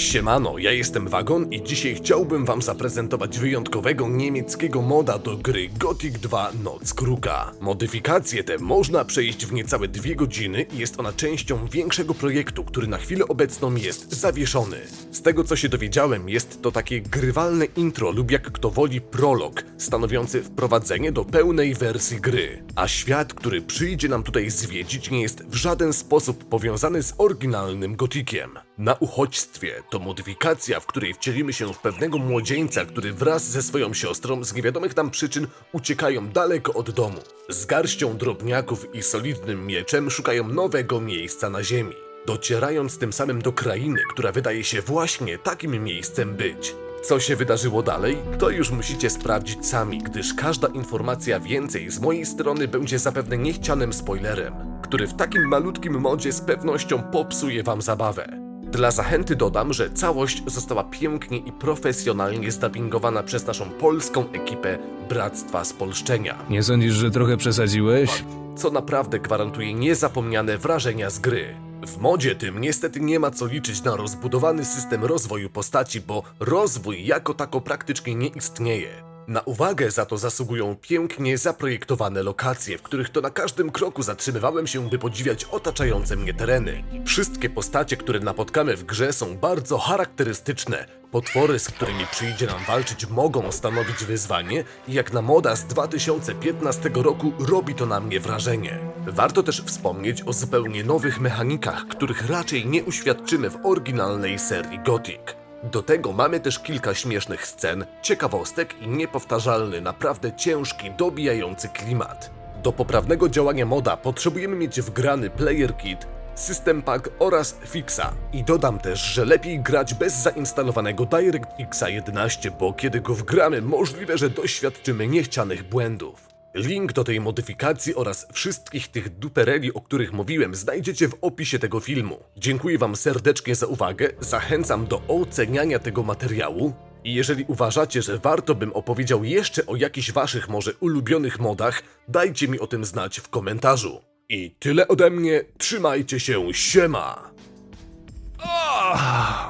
Siemano, ja jestem Wagon i dzisiaj chciałbym wam zaprezentować wyjątkowego niemieckiego moda do gry Gothic 2 Noc Kruka. Modyfikacje te można przejść w niecałe dwie godziny i jest ona częścią większego projektu, który na chwilę obecną jest zawieszony. Z tego co się dowiedziałem, jest to takie grywalne intro lub jak kto woli prolog, stanowiący wprowadzenie do pełnej wersji gry. A świat, który przyjdzie nam tutaj zwiedzić, nie jest w żaden sposób powiązany z oryginalnym Gotikiem. Na uchodźstwie to modyfikacja, w której wcielimy się w pewnego młodzieńca, który wraz ze swoją siostrą z niewiadomych nam przyczyn uciekają daleko od domu. Z garścią drobniaków i solidnym mieczem szukają nowego miejsca na ziemi. Docierając tym samym do krainy, która wydaje się właśnie takim miejscem być. Co się wydarzyło dalej, to już musicie sprawdzić sami, gdyż każda informacja więcej z mojej strony będzie zapewne niechcianym spoilerem, który w takim malutkim modzie z pewnością popsuje wam zabawę. Dla zachęty dodam, że całość została pięknie i profesjonalnie zdubbingowana przez naszą polską ekipę Bractwa Spolszczenia, Nie sądzisz, że trochę przesadziłeś? co naprawdę gwarantuje niezapomniane wrażenia z gry. W modzie tym niestety nie ma co liczyć na rozbudowany system rozwoju postaci, bo rozwój jako tako praktycznie nie istnieje. Na uwagę za to zasługują pięknie zaprojektowane lokacje, w których to na każdym kroku zatrzymywałem się, by podziwiać otaczające mnie tereny. Wszystkie postacie, które napotkamy w grze są bardzo charakterystyczne. Potwory, z którymi przyjdzie nam walczyć, mogą stanowić wyzwanie i jak na moda z 2015 roku robi to na mnie wrażenie. Warto też wspomnieć o zupełnie nowych mechanikach, których raczej nie uświadczymy w oryginalnej serii Gothic. Do tego mamy też kilka śmiesznych scen, ciekawostek i niepowtarzalny, naprawdę ciężki, dobijający klimat. Do poprawnego działania moda potrzebujemy mieć wgrany player kit, system pack oraz fixa. I dodam też, że lepiej grać bez zainstalowanego DirectXa 11, bo kiedy go wgramy, możliwe, że doświadczymy niechcianych błędów. Link do tej modyfikacji oraz wszystkich tych dupereli, o których mówiłem, znajdziecie w opisie tego filmu. Dziękuję Wam serdecznie za uwagę, zachęcam do oceniania tego materiału. I jeżeli uważacie, że warto bym opowiedział jeszcze o jakichś Waszych może ulubionych modach, dajcie mi o tym znać w komentarzu. I tyle ode mnie, trzymajcie się, siema! Ah,